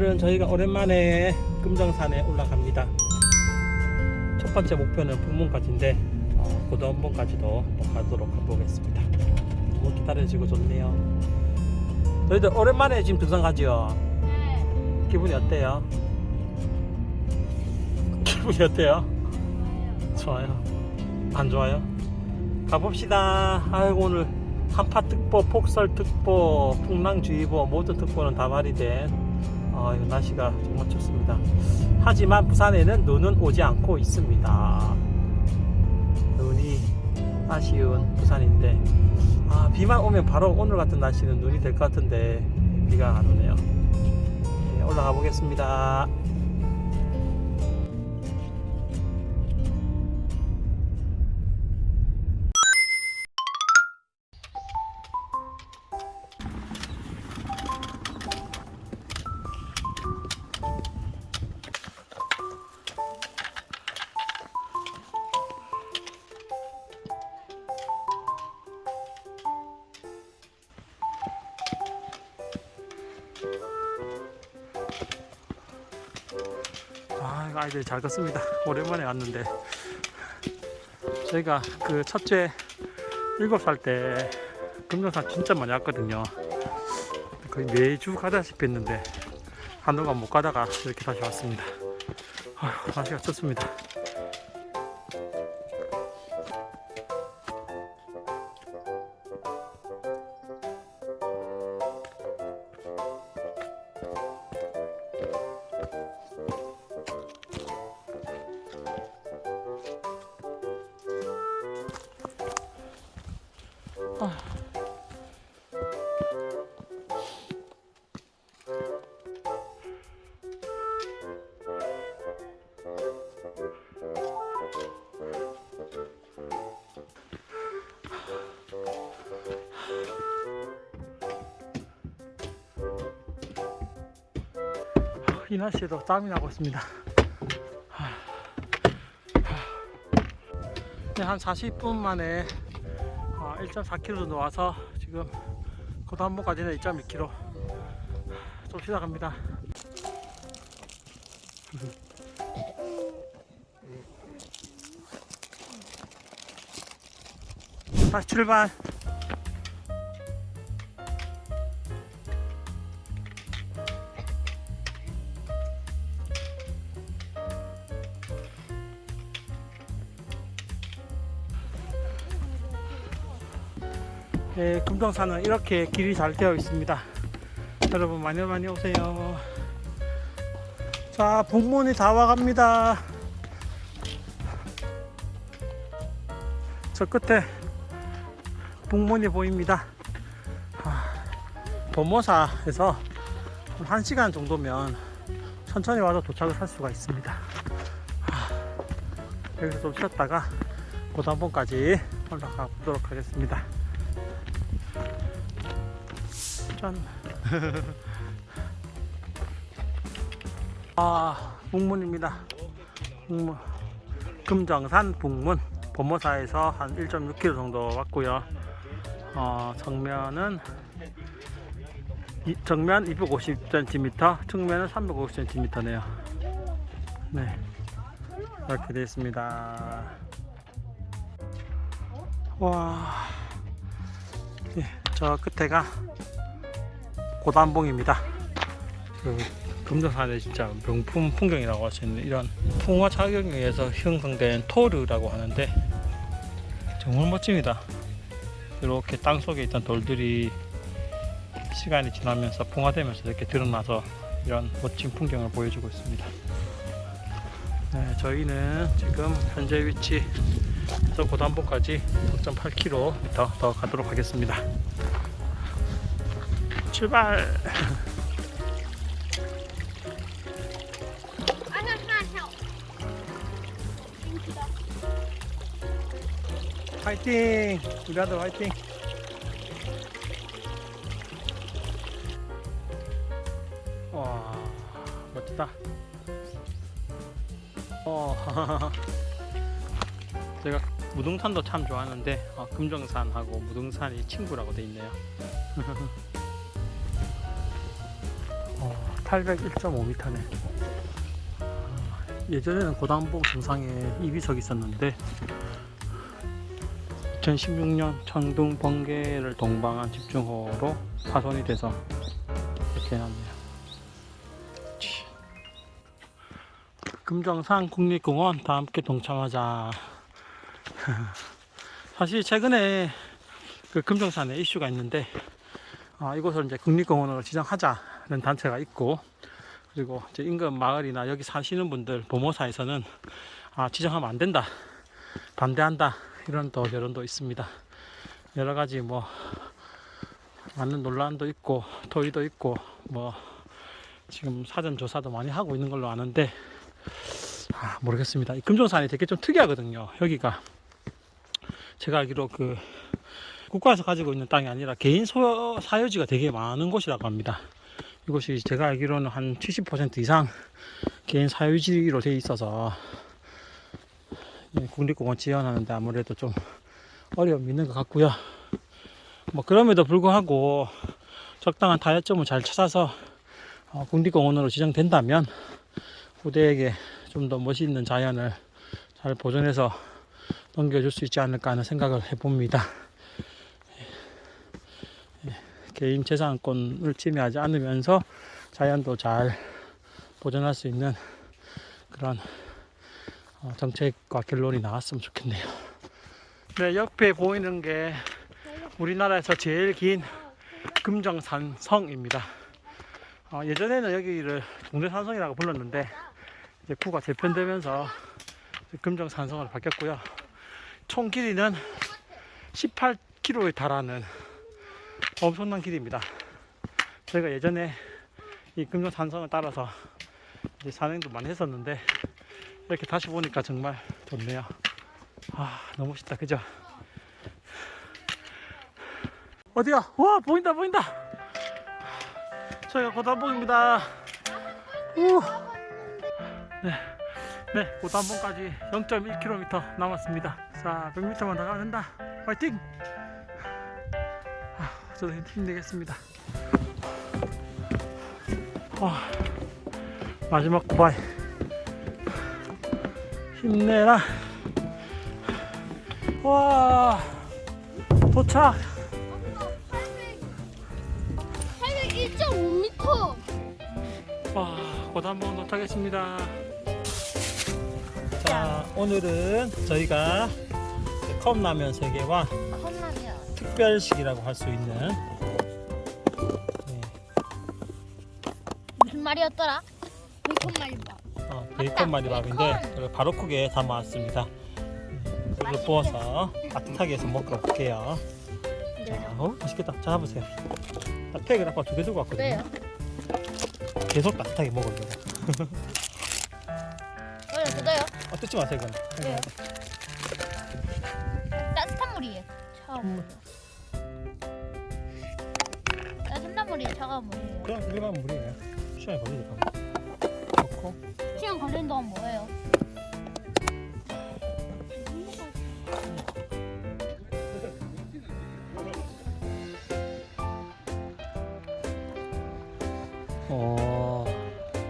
자, 오늘은 저희가 오랜만에 금정산에 올라갑니다. 첫 번째 목표는 북문까지인데, 어, 고도원봉까지도 한번 가도록 해보겠습니다. 너무 기다려지고 좋네요. 저희들 오랜만에 지금 등산 가지요. 네. 기분이 어때요? 기분이 어때요? 좋아요. 안 좋아요? 가봅시다. 아이고 오늘 한파특보, 폭설특보, 풍랑주의보 모든 특보는 다 발휘된 아, 이 날씨가 정말 춥습니다. 하지만 부산에는 눈은 오지 않고 있습니다. 눈이 아쉬운 부산인데 아, 비만 오면 바로 오늘 같은 날씨는 눈이 될 것 같은데 비가 안 오네요. 네, 올라가 보겠습니다. 아, 아이들 잘 컸습니다. 오랜만에 왔는데 저희가 그 첫째 일곱 살때 금강산 진짜 많이 왔거든요. 거의 매주 가다시피 했는데 한동안 못 가다가 이렇게 다시 왔습니다. 아휴, 날씨가 좋습니다. 이 날씨에도 땀이 나고 있습니다. 네, 한 40분 만에 1.4km 정도 와서 지금 고단봉까지는 2.2km 좀 시작합니다. 다시 출발. 네, 금동산은 이렇게 길이 잘 되어 있습니다. 여러분 많이 많이 오세요. 자, 북문이 다 와갑니다. 저 끝에 북문이 보입니다. 아, 도모사에서 한 1시간 정도면 천천히 와서 도착을 할 수가 있습니다. 아, 여기서 좀 쉬었다가 고단봉까지 올라가 보도록 하겠습니다. 짠. 아, 북문입니다. 북문. 금정산 북문. 범모사에서 한 1.6km 정도 왔고요. 어, 정면은 이, 정면 250cm, 측면은 350cm네요. 네. 이렇게 되어 있습니다. 와. 예, 저 끝에가 고단봉입니다. 그 금정산의 진짜 명품 풍경이라고 할 수 있는 이런 풍화 작용에 의해서 형성된 토르라고 하는데 정말 멋집니다. 이렇게 땅 속에 있던 돌들이 시간이 지나면서 풍화되면서 이렇게 드러나서 이런 멋진 풍경을 보여주고 있습니다. 네, 저희는 지금 현재 위치에서 고단봉까지 4.8km 더 가도록 하겠습니다. 출발! 화이팅! 우리 아들 화이팅! 와 멋지다. 어, 제가 무등산도 참 좋아하는데 어, 금정산하고 무등산이 친구라고 돼 있네요. 801.5m네. 예전에는 고단봉 정상에 이비석이 있었는데 2016년 청둥 번개를 동방한 집중호로 파손이 돼서 이렇게. 치. 금정산 국립공원 다 함께 동참하자. 사실 최근에 그 금정산에 이슈가 있는데 아, 이곳을 이제 국립공원으로 지정하자 는 단체가 있고 그리고 이제 인근 마을이나 여기 사시는 분들 보모사에서는 아, 지정하면 안 된다 반대한다 이런 또 여론도 있습니다. 여러 가지 뭐 많은 논란도 있고 토의도 있고 뭐 지금 사전 조사도 많이 하고 있는 걸로 아는데 아, 모르겠습니다. 이 금정산이 되게 좀 특이하거든요 여기가. 제가 알기로 그 국가에서 가지고 있는 땅이 아니라 개인 소 사유지가 되게 많은 곳이라고 합니다. 이곳이 제가 알기로는 한 70% 이상 개인 사유지로 돼 있어서 이 국립공원 지원하는데 아무래도 좀 어려움이 있는 것 같고요. 뭐 그럼에도 불구하고 적당한 타협점을 잘 찾아서 어, 국립공원으로 지정된다면 후대에게 좀 더 멋있는 자연을 잘 보존해서 넘겨줄 수 있지 않을까 하는 생각을 해봅니다. 개인 재산권을 침해하지 않으면서 자연도 잘 보존할 수 있는 그런 어, 정책과 결론이 나왔으면 좋겠네요. 네, 옆에 보이는 게 우리나라에서 제일 긴 금정산 성입니다. 어, 예전에는 여기를 동대산성이라고 불렀는데 이제 구가 재편되면서 금정산성으로 바뀌었고요. 총 길이는 18km에 달하는 엄청난 길입니다. 저희가 예전에 이 금정 산성을 따라서 이제 산행도 많이 했었는데 이렇게 다시 보니까 정말 좋네요. 아 너무 멋있다 그죠? 어디야? 와 보인다 보인다. 저희가 고단봉입니다. 우. 네, 네 고단봉까지 0.1km 남았습니다. 자 100m만 더 가면 된다. 화이팅! 저도 힘내겠습니다. 아, 마지막 구발 힘내라. 와 도착. 801.5m. 와 고단봉 도착했습니다. 자 오늘은 저희가 컵라면 3개와 컵라면. 특별식이라고 할 수 있는 네, 무슨 말이었더라? 베이컨 말이다. 어, 베이컨 마리밥인데 그걸 바로 크게 담아왔습니다. 음, 이걸 부어서 따뜻하게 해서 먹어볼게요. 자, 어, 맛있겠다. 자, 해보세요. 아, 팩을 아빠 두 개 들고 왔거든요. 왜요? 계속 따뜻하게 먹으려고. 왜요? 저도요? 아, 뜯지 마세요, 이건. 왜요? 따뜻한 물이에요. 차가운 물이요. 따뜻한 물이에요. 차가운 물이에요. 그냥 일반 물이에요. 시간이 걸리니까. 넣고 시간 걸리는 동안 뭐예요? 어,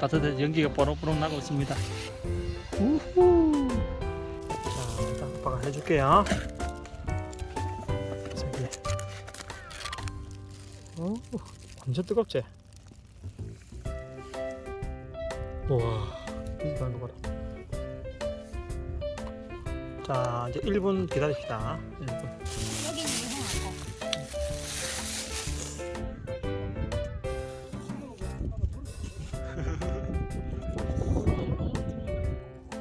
따뜻해 연기가 뽀록뽀록 나고 있습니다. 우후. 자, 일단 아빠가 해줄게요. 완전 뜨겁지? 우와, 이거 한거 봐라. 자, 이제 1분 기다립시다. 1분. 여기 있는 거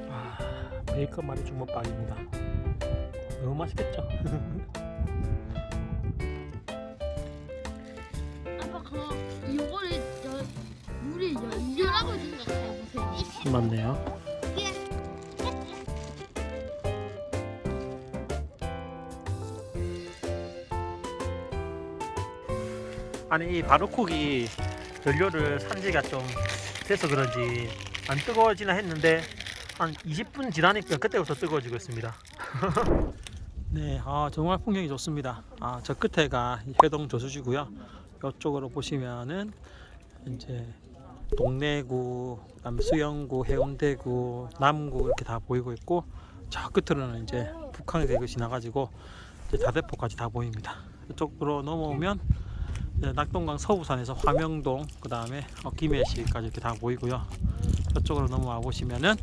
아, 베이컨 말이 주먹밥입니다. 너무 맛있겠죠? 맞네요. 아니 이 바로콕이 연료를 산 지가 좀 돼서 그런지 안 뜨거워지나 했는데 한 20분 지나니까 그때부터 뜨거워지고 있습니다. 네, 아, 정말 풍경이 좋습니다. 아, 저 끝에가 해동 저수지고요. 이쪽으로 보시면은 이제 동래구, 수영구, 해운대구, 남구 이렇게 다 보이고 있고 저 끝으로는 이제 북한대교 지나가지고 이제 다대포까지 다 보입니다. 이쪽으로 넘어오면 낙동강 서부산에서 화명동 그 다음에 어, 김해시까지 이렇게 다 보이고요. 저쪽으로 넘어와 보시면은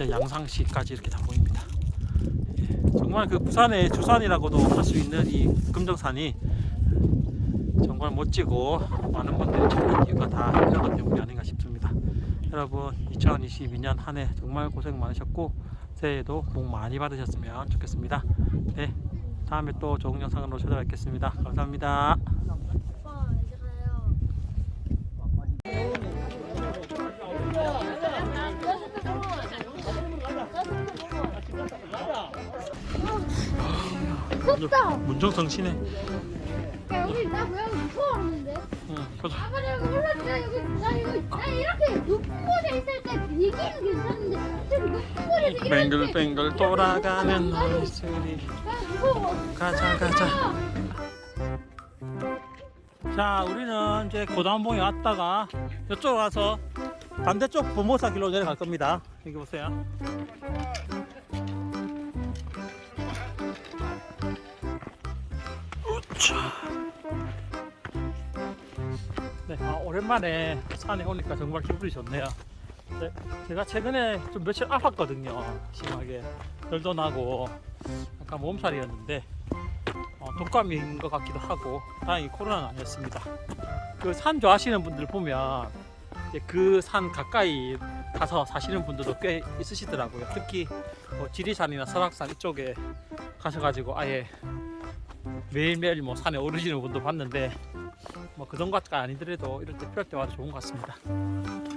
양상시까지 이렇게 다 보입니다. 예, 정말 그 부산의 주산이라고도 할 수 있는 이 금정산이 정말 멋지고 많은 분들이 찾는 이유가 다것 때문이 아닌가 싶습니다. 여러분 2022년 한 해 정말 고생 많으셨고 새해에도 복 많이 받으셨으면 좋겠습니다. 네, 다음에 또 좋은 영상으로 찾아뵙겠습니다. 감사합니다. 덥다. 문정성 씨네. 응, 보자. 아버지 여기 올라가 여기 나 이거 나 이렇게 높은 곳에 있을 때 얘기는 괜찮은데 좀 높은 곳에서 이렇게 뱅글뱅글 돌아가는 노을소리 아, 무서워. 가자 가자. 자 우리는 이제 고단봉에 왔다가 이쪽으로 와서 반대쪽 부모사 길로 내려갈 겁니다. 여기 보세요 네, 아, 오랜만에 산에 오니까 정말 기분이 좋네요 네, 제가 최근에 좀 며칠 아팠거든요 심하게 열도 나고 약간 몸살이었는데 어, 독감인 것 같기도 하고 다행히 코로나는 아니었습니다. 그 산 좋아하시는 분들 보면 그 산 가까이 가서 사시는 분들도 꽤 있으시더라고요. 특히 뭐 지리산이나 설악산 이쪽에 가셔가지고 아예 매일매일 뭐 산에 오르시는 분도 봤는데 뭐그 정도가 아니더라도 이럴 때 필요할 때 와도 좋은 것 같습니다.